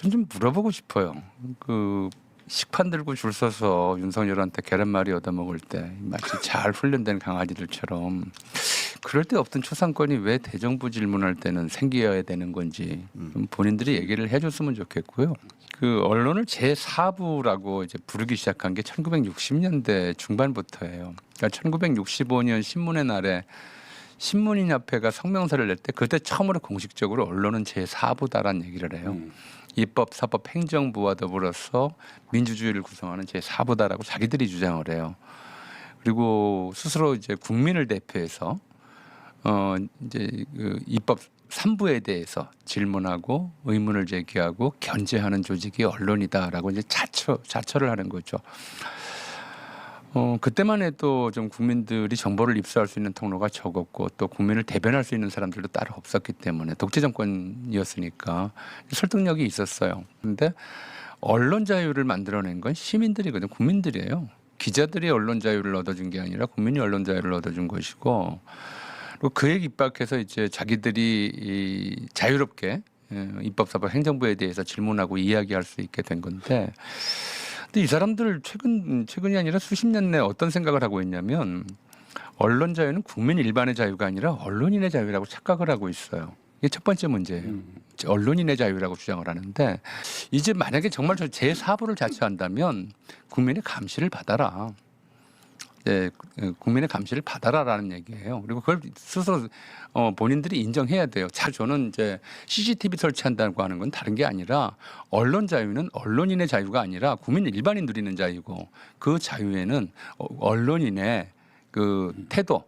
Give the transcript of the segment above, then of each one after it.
전 좀 물어보고 싶어요. 그 식판 들고 줄 서서 윤석열한테 계란말이 얻어먹을 때 마치 잘 훈련된 강아지들처럼 그럴 때 없던 초상권이 왜 대정부 질문할 때는 생겨야 되는 건지 좀 본인들이 얘기를 해줬으면 좋겠고요. 그 언론을 제 4부라고 이제 부르기 시작한 게 1960년대 중반부터예요. 그러니까 1965년 신문의 날에 신문인협회가 성명서를 낼 때 그때 처음으로 공식적으로 언론은 제 4부다라는 얘기를 해요. 입법, 사법, 행정부와 더불어서 민주주의를 구성하는 제 4부다라고 자기들이 주장을 해요. 그리고 스스로 이제 국민을 대표해서 어 이제 그 입법 3부에 대해서 질문하고 의문을 제기하고 견제하는 조직이 언론이다라고 이제 자처 자처를 하는 거죠. 어 그때만 해도 좀 국민들이 정보를 입수할 수 있는 통로가 적었고 또 국민을 대변할 수 있는 사람들도 따로 없었기 때문에 독재 정권이었으니까 설득력이 있었어요. 근데 언론 자유를 만들어낸 건 시민들이거든요. 국민들이에요. 기자들이 언론 자유를 얻어준 게 아니라 국민이 언론 자유를 얻어준 것이고 그리고 그에 입각해서 이제 자기들이 이 자유롭게 예, 입법사법 행정부에 대해서 질문하고 이야기할 수 있게 된 건데 근데 이 사람들 최근 최근이 아니라 수십 년 내 어떤 생각을 하고 있냐면 언론 자유는 국민 일반의 자유가 아니라 언론인의 자유라고 착각을 하고 있어요. 이게 첫 번째 문제예요. 언론인의 자유라고 주장을 하는데 이제 만약에 정말 저제 4부를 자처한다면 국민의 감시를 받아라. 네, 국민의 감시를 받아라라는 얘기예요. 그리고 그걸 스스로 어, 본인들이 인정해야 돼요. 자, 저는 이제 CCTV 설치한다고 하는 건 다른 게 아니라 언론 자유는 언론인의 자유가 아니라 국민 일반인 누리는 자유고 그 자유에는 어, 언론인의 그 태도,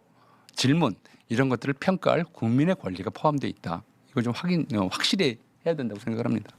질문 이런 것들을 평가할 국민의 권리가 포함되어 있다. 이걸 좀 확인 어, 확실히 해야 된다고 생각을 합니다.